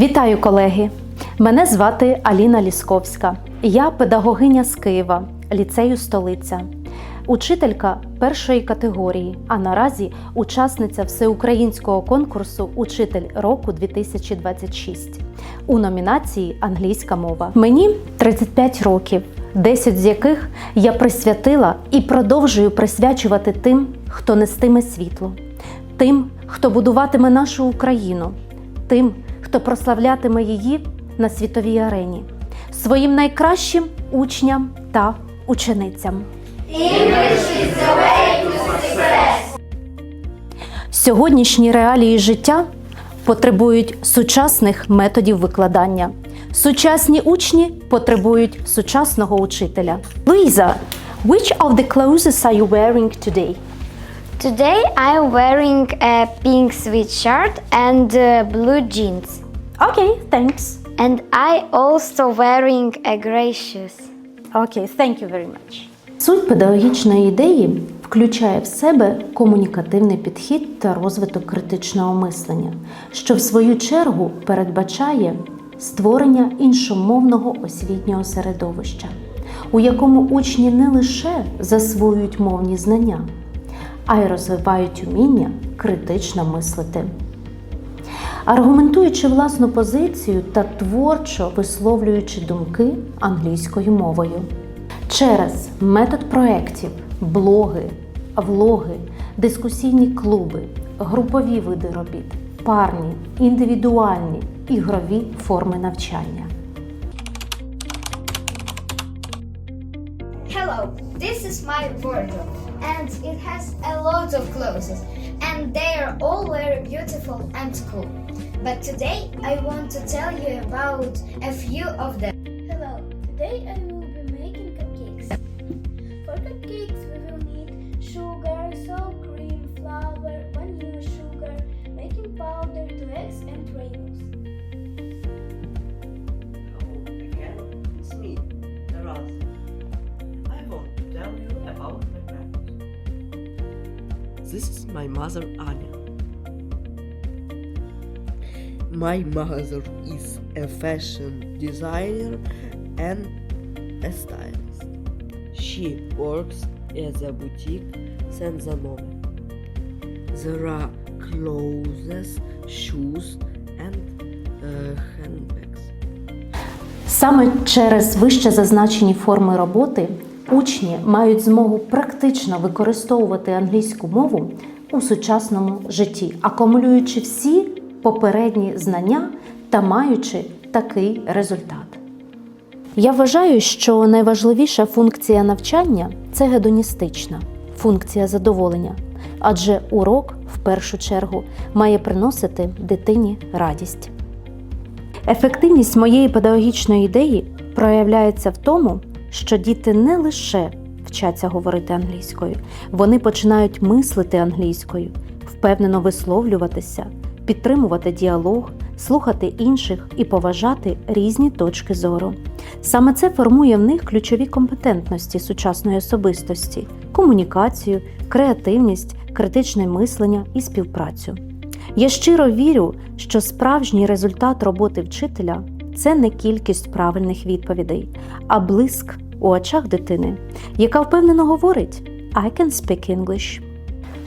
Вітаю, колеги! Мене звати Аліна Лісковська. Я педагогиня з Києва, ліцею столиця, учителька першої категорії, а наразі учасниця всеукраїнського конкурсу Учитель року 2026 у номінації Англійська мова. Мені 35 років, 10 з яких я присвятила і продовжую присвячувати тим, хто нестиме світло, тим, хто будуватиме нашу Україну, тим, хто прославлятиме її на світовій арені, своїм найкращим учням та ученицям. Сьогоднішні реалії життя потребують сучасних методів викладання. Сучасні учні потребують сучасного учителя. Луїза, which of the clothes are you wearing today? Today I'm wearing a pink sweatshirt and uh, blue jeans. Okay, thanks. And I also wearing a gray shoes. Okay, thank you very much. Суть педагогічної ідеї включає в себе комунікативний підхід та розвиток критичного мислення, що в свою чергу передбачає створення іншомовного освітнього середовища, у якому учні не лише засвоюють мовні знання, а й розвивають уміння критично мислити. Аргументуючи власну позицію та творчо висловлюючи думки англійською мовою. Через метод проєктів, блоги, влоги, дискусійні клуби, групові види робіт, парні, індивідуальні, ігрові форми навчання. Hello, this is my wardrobe, and it has a lot of clothes, and they are all very beautiful and cool. But today I want to tell you about a few of them. This is my mother, Anya. My mother is a fashion designer and a stylist. She works as a boutique since. There are clothes, shoes, and uh, handbags. Саме через вище зазначені форми роботи учні мають змогу практично використовувати англійську мову у сучасному житті, акумулюючи всі попередні знання та маючи такий результат. Я вважаю, що найважливіша функція навчання це гедоністична функція задоволення, адже урок в першу чергу має приносити дитині радість. Ефективність моєї педагогічної ідеї проявляється в тому, що діти не лише вчаться говорити англійською, вони починають мислити англійською, впевнено висловлюватися, підтримувати діалог, слухати інших і поважати різні точки зору. Саме це формує в них ключові компетентності сучасної особистості, комунікацію, креативність, критичне мислення і співпрацю. Я щиро вірю, що справжній результат роботи вчителя це не кількість правильних відповідей, а блиск у очах дитини, яка впевнено говорить I can speak English.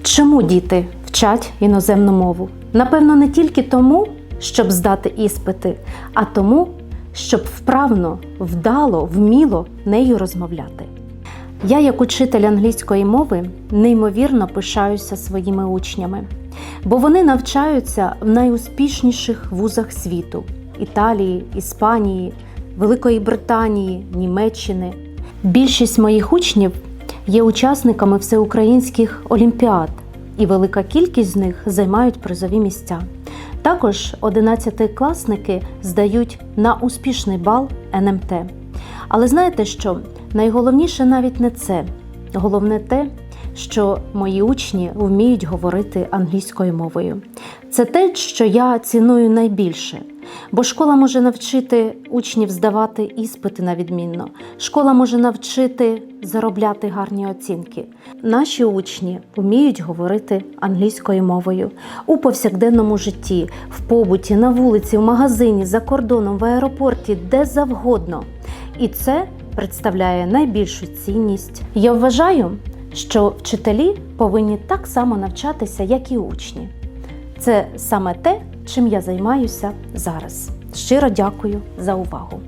Чому діти вчать іноземну мову? Напевно, не тільки тому, щоб здати іспити, а тому, щоб вправно, вдало, вміло нею розмовляти. Я, як учитель англійської мови, неймовірно пишаюся своїми учнями, бо вони навчаються в найуспішніших вузах світу Італії, Іспанії, Великої Британії, Німеччини. Більшість моїх учнів є учасниками всеукраїнських олімпіад, і велика кількість з них займають призові місця. Також 11-класники здають на успішний бал НМТ. Але знаєте що? Найголовніше навіть не це. Головне те, що мої учні вміють говорити англійською мовою. Це те, що я ціную найбільше. Бо школа може навчити учнів здавати іспити на відмінно. Школа може навчити заробляти гарні оцінки. Наші учні вміють говорити англійською мовою у повсякденному житті, в побуті, на вулиці, в магазині, за кордоном, в аеропорті, де завгодно. І це представляє найбільшу цінність. Я вважаю, що вчителі повинні так само навчатися, як і учні. Це саме те, чим я займаюся зараз. Щиро дякую за увагу.